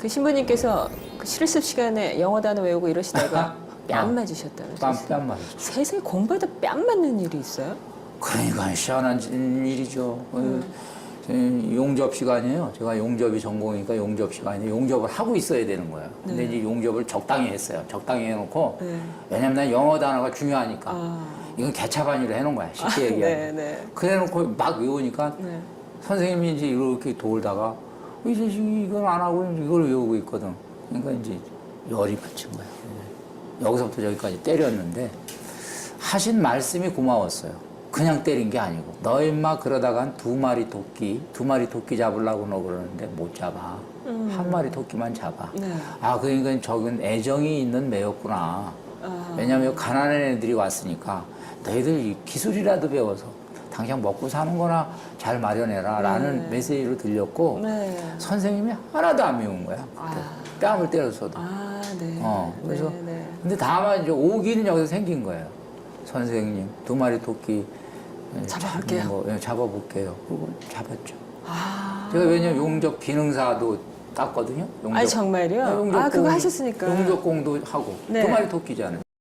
그 신부님께서 그 실습 시간에 영어 단어 외우고 이러시다가 뺨 어. 맞으셨다고. 뺨, 뺨 맞았죠. 세상에 공부하다 뺨 맞는 일이 있어요? 그러니까 시원한 일이죠. 어, 저 용접 시간이에요. 제가 용접이 전공이니까 용접 시간이 용접을 하고 있어야 되는 거예요. 근데 이제 용접을 적당히 했어요. 적당히 해놓고 네. 왜냐면 난 영어 단어가 중요하니까 아. 이건 개차반이로 해놓은 거야. 쉽게 얘기하면. 네, 네. 그래놓고 막 외우니까 네. 선생님이 이제 이렇게 돌다가 이 자식이 이걸 안 하고 이걸 외우고 있거든. 그러니까 이제 열이 받친 거야. 여기서부터 저기까지 때렸는데 하신 말씀이 고마웠어요. 그냥 때린 게 아니고 너 임마 그러다간 두 마리 토끼 두 마리 토끼 잡으려고 너 그러는데 못 잡아 한 마리 토끼만 잡아 네. 아 그러니까 저건 애정이 있는 매였구나 아. 왜냐하면 가난한 애들이 왔으니까 너희들 이 기술이라도 배워서 당장 먹고 사는 거나 잘 마련해라 라는 메시지로 들렸고 네. 선생님이 하나도 안 미운 거야 그때 뺨을 때렸어도 아, 네. 어, 그래서 네, 네. 근데 다만 이제 오기는 여기서 생긴 거예요. 선생님 두 마리 토끼 예, 잡아볼게요. 잡- 뭐, 예, 잡아볼게요. 그리고 잡았죠. 아. 제가 왜냐면 용접 기능사도 땄거든요. 용접. 아니, 정말요? 네, 용접 아, 그거 공- 하셨으니까. 용접공도 하고 네. 두 마리 토끼잖아요.